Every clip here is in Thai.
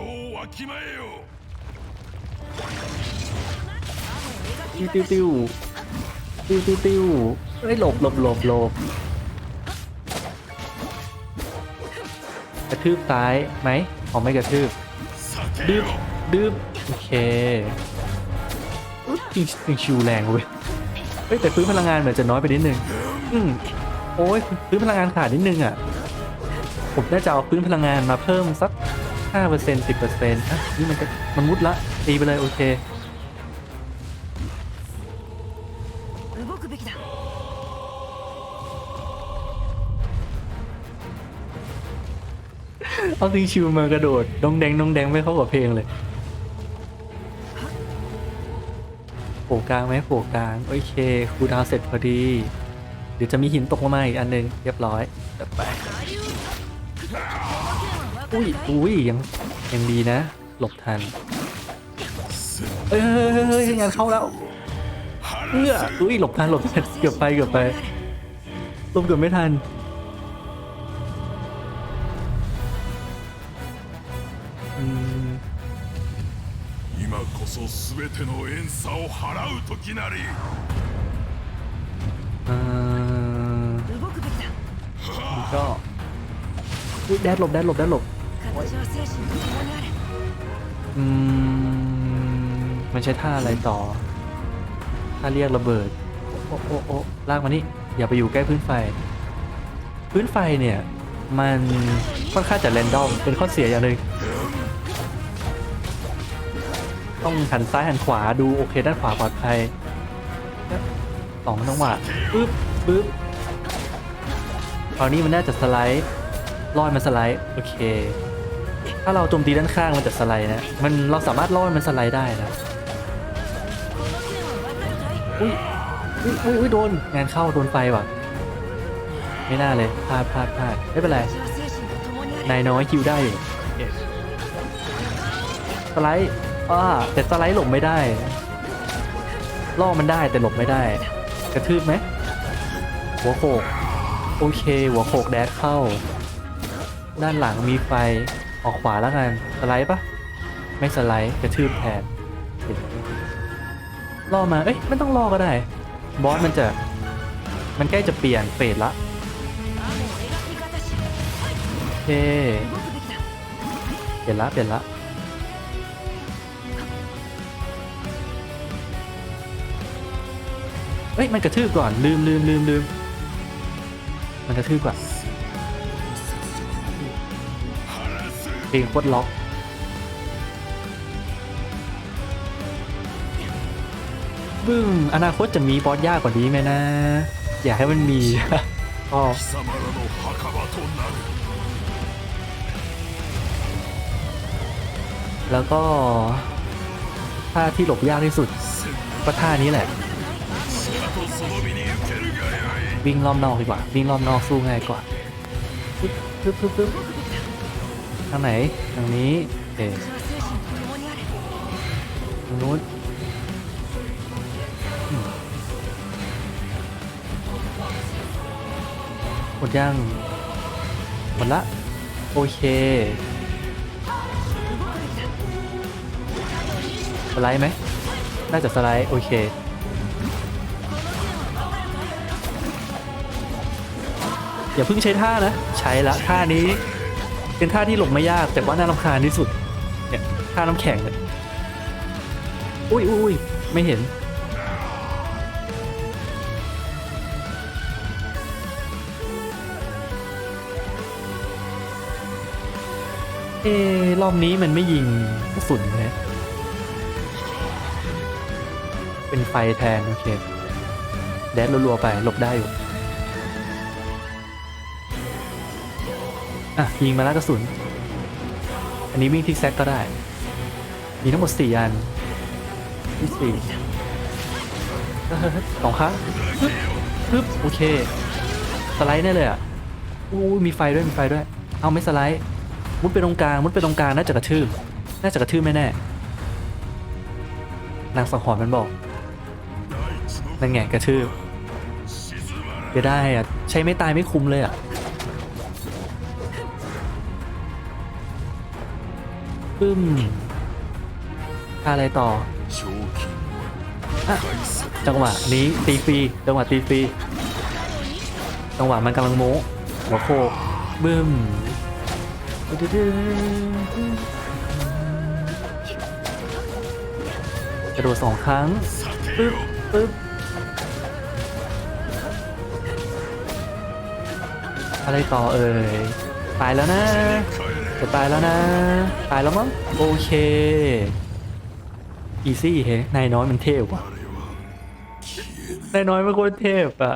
をわきまえよ ติ้วติ้วติ้วติ้วติ้วติ้วเฮ้ยหลบหลบหลบหลบกระทืบซ้ายไหมอ๋อไม่กระทืบ 避け ดื้ よ บดื้บโอเคอุ๊ยจริงจริงชิวแรงเว้ยเฮ้ยแต่พื้นพลังงานเหมือนจะน้อยไปนิดนึงอืมโอ้ยพื้นพลังงานขาดนิดนึงอ่ะ ผมน่าจะเอาพื้นพลังงานมาเพิ่มสัก 5% 10%นะนี่มันก็มันมุดละตีไปเลยโอเคเอาซิงชิวมากระโดดดงแดงดงแดงไม่เข้ากับเพลงเลยโผกลางไหมโผกลาง โอเค คูดาวเสร็จพอดี เดี๋ยวจะมีหินตกลงมาอีกอันนึง เรียบร้อยไป อุ้ยอุ้ยยังยังดีนะ หลบทันเอ้ยเฮ้ยเฮ้ยเฮ้ยงานเข้าแล้วเอื้ออุ้ยหลบทันหลบทันเกือบไปเกือบไปหลบเกือบไม่ทันอืม 今こそ全ての怨嗟を払う時なり เอ่อ 動くべきだ นี่ก็อุ้ยแดดหลบแดดหลบแดดหลบ อืมมันใช้ท่าอะไรต่อ ถ้าเรียกระเบิด โอ้โอ้โอ้ลากมานี่ อย่าไปอยู่ใกล้พื้นไฟ พื้นไฟเนี่ย มันค่อนข้างจะเรนดอม เป็นข้อเสียอย่างหนึ่งต้องหันซ้ายหันขวาดูโอเคด้านขวาปลอดภัยสองจังหวะปึ๊บปึ๊บคราวนี้มันน่าจะสไลด์ลอยมาสไลด์ โอเค ถ้าเราโจมตีด้านข้างมันจะสไลด์นะ มันเราสามารถล่อมันสไลด์ได้นะอุ้ยอุ้ยอุ้ยโดน งานเข้าโดนไฟว่ะ ไม่น่าเลยพลาดพลาดพลาดไม่เป็นไร นายน้อยคิวได้อยู่สไลด์อ่าแต่สไลด์หลบไม่ได้ ล่อมันได้แต่หลบไม่ได้ กระทืบไหม หัวโขก โอเค หัวโขกแดดเข้า ด้านหลังมีไฟ ออกขวาแล้วกันสไลด์ปะไม่สไลด์กระทืบแทนล่อมา เอ้ยไม่ต้องล่อก็ได้ บอสมันจะ มันใกล้จะเปลี่ยนเฟสละเท่เปลี่ยนละเปลี่ยนละเฮ้ยมันกระทืบก่อนลืมลืมลืมลืมมันกระทืบก่อน ลงโคตรล็อกบึ้มอนาคตจะมีบอสยากกว่านี้ไหมนะ อยากให้มันมีแล้วก็ท่าที่หลบยากที่สุด ก็ท่านี้แหละ วิ่งล้อมนอกดีกว่า วิ่งล้อมนอกสู้ง่ายกว่าปึ๊บปึ๊บปึ๊บางไหนทางนี้เอ๊ทางนู้นหมดยังหมดละ โอเคสไลด์ไหมน่าจะสไลด์ โอเคอย่าเพิ่งใช้ท่านะ ใช้ละท่านี้ เป็นท่าที่หลบไม่ยากแต่ว่าน่ารำคาญที่สุด เนี่ยท่าน้ำแข็งเนี่ยอุ้ยอุ้ยไม่เห็น เอรอบนี้มันไม่ยิงกระสุนนะเป็นไฟแทน โอเค แดดรัวๆไปหลบได้อยู่ อะยิงมาแล้วกระสุน อันนี้วิ่งทิกแซกก็ได้ มีทั้งหมดสี่อันที่สี่สองครั้งปึ๊บโอเค สไลด์ได้เลยอะอู้มีไฟด้วยมีไฟด้วย เอาไม่สไลด์มุดไปตรงกลางมุดไปตรงกลางน่าจะกระทืบน่าจะกระทืบแม่แน่นางสังหรณ์มันบอกนั่นไงกระทืบจะได้อะใช้ไม่ตายไม่คุ้มเลยอะ ปึ้ม อะไรต่อจังหวะนี้ตีฟรีจังหวะตีฟรีจังหวะมันกำลังโม้หัวโคกบึ้มกระโดดสองครั้งปึ๊บปึ๊บอะไรต่อเอ่ยตายแล้วนะ จะตายแล้วนะ ตายแล้วมั้งโอเคอีซี่เฮ้นายน้อยมันเทพว่ะนายน้อยมันโคตรเทพอะ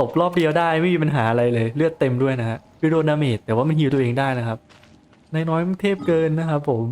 ตบรอบเดียวได้ไม่มีปัญหาอะไรเลยเลือดเต็มด้วยนะฮะไม่โดนดาเมจแต่ว่ามันฮิวตัวเองได้นะครับนายน้อยมันเทพเกินนะครับผม